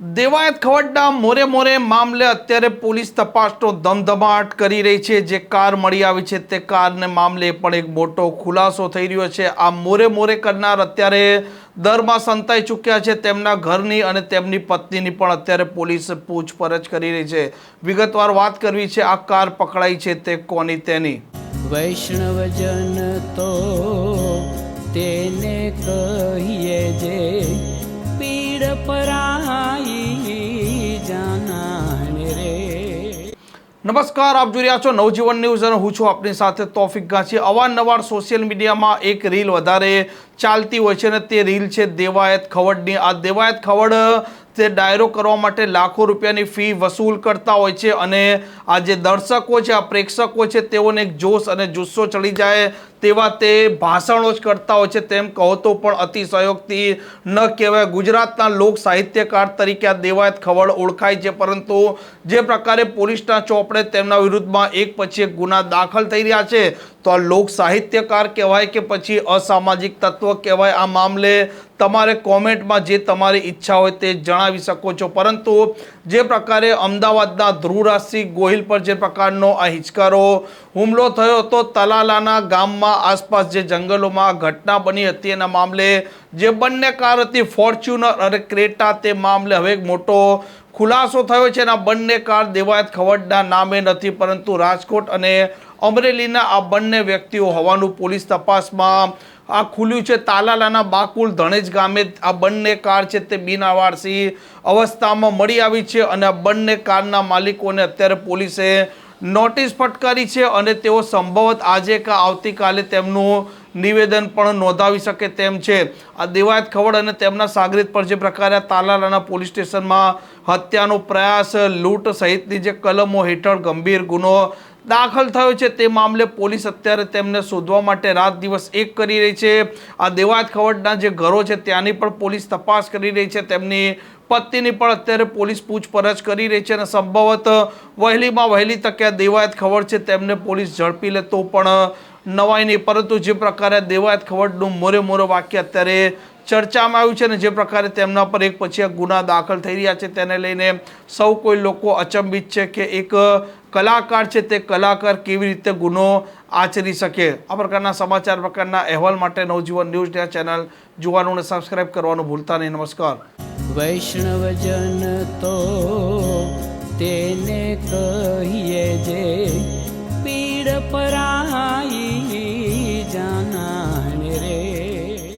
દેવાયત ખવડના મોરે મોરે મામલે અત્યારે પોલીસ તપાસનો ધમધમાટ કરી રહી છે. જે કાર મળી આવી છે તે કારને મામલે પણ એક મોટો ખુલાસો થઈ રહ્યો છે. આ મોરે મોરે કરનાર અત્યારે દરમાં સંતાઈ ચૂક્યા છે. તેમના ઘરની અને તેમની પત્નીની પણ અત્યારે પોલીસ પૂછપરછ કરી રહી છે. વિગતવાર વાત કરવી છે, આ કાર પકડાઈ છે તે કોની તેની? વૈષ્ણવજન તો તેને કહીએ જે નમસ્કાર, આપ જોઈ રહ્યા છો નવજીવન ન્યૂઝ અને હું છું આપની સાથે તોફિક ગાંચી. અવારનવાર સોશિયલ મીડિયામાં એક રીલ વધારે ચાલતી હોય છે અને તે રીલ છે દેવાયત ખવડની. આ દેવાયત ખવડ તે ડાયરો કરવા માટે લાખો રૂપિયાની ફી વસૂલ કરતા હોય છે અને આ જે દર્શકો છે, આ પ્રેક્ષકો છે, તેઓને એક જોશ અને જુસ્સો ચડી જાય તેવા તે ભાષણો જ કરતા હોય છે તેમ કહો તો પણ અતિશયોક્તિ ન કહેવાય. ગુજરાતના લોક સાહિત્યકાર તરીકે આ દેવાયત ખવડ ઓળખાય છે, પરંતુ જે પ્રકારે પોલીસના ચોપડે તેમના વિરુદ્ધમાં એક પછી એક ગુના દાખલ થઈ રહ્યા છે, તો આ લોક સાહિત્યકાર કહેવાય કે પછી અસામાજિક તત્વ કહેવાય. આ મામલે તમારે કોમેન્ટમાં જે તમારી ઈચ્છા હોય તે જણાવી શકો છો. પરંતુ જે પ્રકારે અમદાવાદના ધ્રુવરાજસિંહ ગોહિલ પર જે પ્રકારનો આ હિચકારો હુમલો થયો હતો તલાલાના ગામમાં આસપાસ જે જંગલોમાં ઘટના બની હતી એના મામલે જે બંને કાર હતી ફોર્ચ્યુનર અને ક્રેટા, તે મામલે હવે એક મોટો ખુલાસો થયો છે આ બંને કાર દેવાયત ખવડના નામે નથી, પરંતુ રાજકોટ અને અમરેલીના આ બંને વ્યક્તિઓ હોવાનું પોલીસ તપાસમાં આ ખુલ્યું છે. તાલાલાના બાકુલ ધણેજ ગામે આ બંને કાર છે તે બિનાવારસી અવસ્થામાં મળી આવી છે અને આ બંને કારના માલિકોને અત્યારે પોલીસે નોટિસ ફટકારી છે અને તેઓ સંભવત આજે કે આવતીકાલે તેમનું નિવેદન પણ નોંધાવી શકે તેમ છે. આ દેવાયત ખવડ અને તેમના સાગરીત પર જે પ્રકારે તાલાલાના પોલીસ સ્ટેશનમાં હત્યાનો પ્રયાસ, લૂંટ સહિતની જે કલમો હેઠળ ગંભીર ગુનો દાખલ થયો છે તે મામલે પોલીસ અત્યારે તેમને શોધવા માટે રાત દિવસ એક કરી રહી છે. આ દેવાયત ખવડના જે ઘરો છે ત્યાંની પણ પોલીસ તપાસ કરી રહી છે. તેમની પત્નીની પણ અત્યારે પોલીસ પૂછપરછ કરી રહી છે અને સંભવત વહેલીમાં વહેલી તકે આ દેવાયત ખવડ છે તેમને પોલીસ ઝડપી લે તો પણ નવાઈ નહીં. પરંતુ જે પ્રકારે દેવાયત ખવડનું મોરે મોરે વાક્ય અત્યારે ચર્ચામાં આવ્યું છે અને જે પ્રકારે તેમના પર એક પછી એક ગુના દાખલ થઈ રહ્યા છે, તેને લઈને સૌ કોઈ લોકો અચંબિત છે કે એક કલાકાર છે તે કલાકાર કેવી રીતે ગુનો આચરી શકે? આ પ્રકારના સમાચાર પ્રકારના અહેવાલ માટે નવજીવન ન્યૂઝ ચેનલ જોવાનું અને સબસ્ક્રાઇબ કરવાનું ભૂલતા નહીં. નમસ્કાર. વૈષ્ણવજન તો તેને કહીએ જે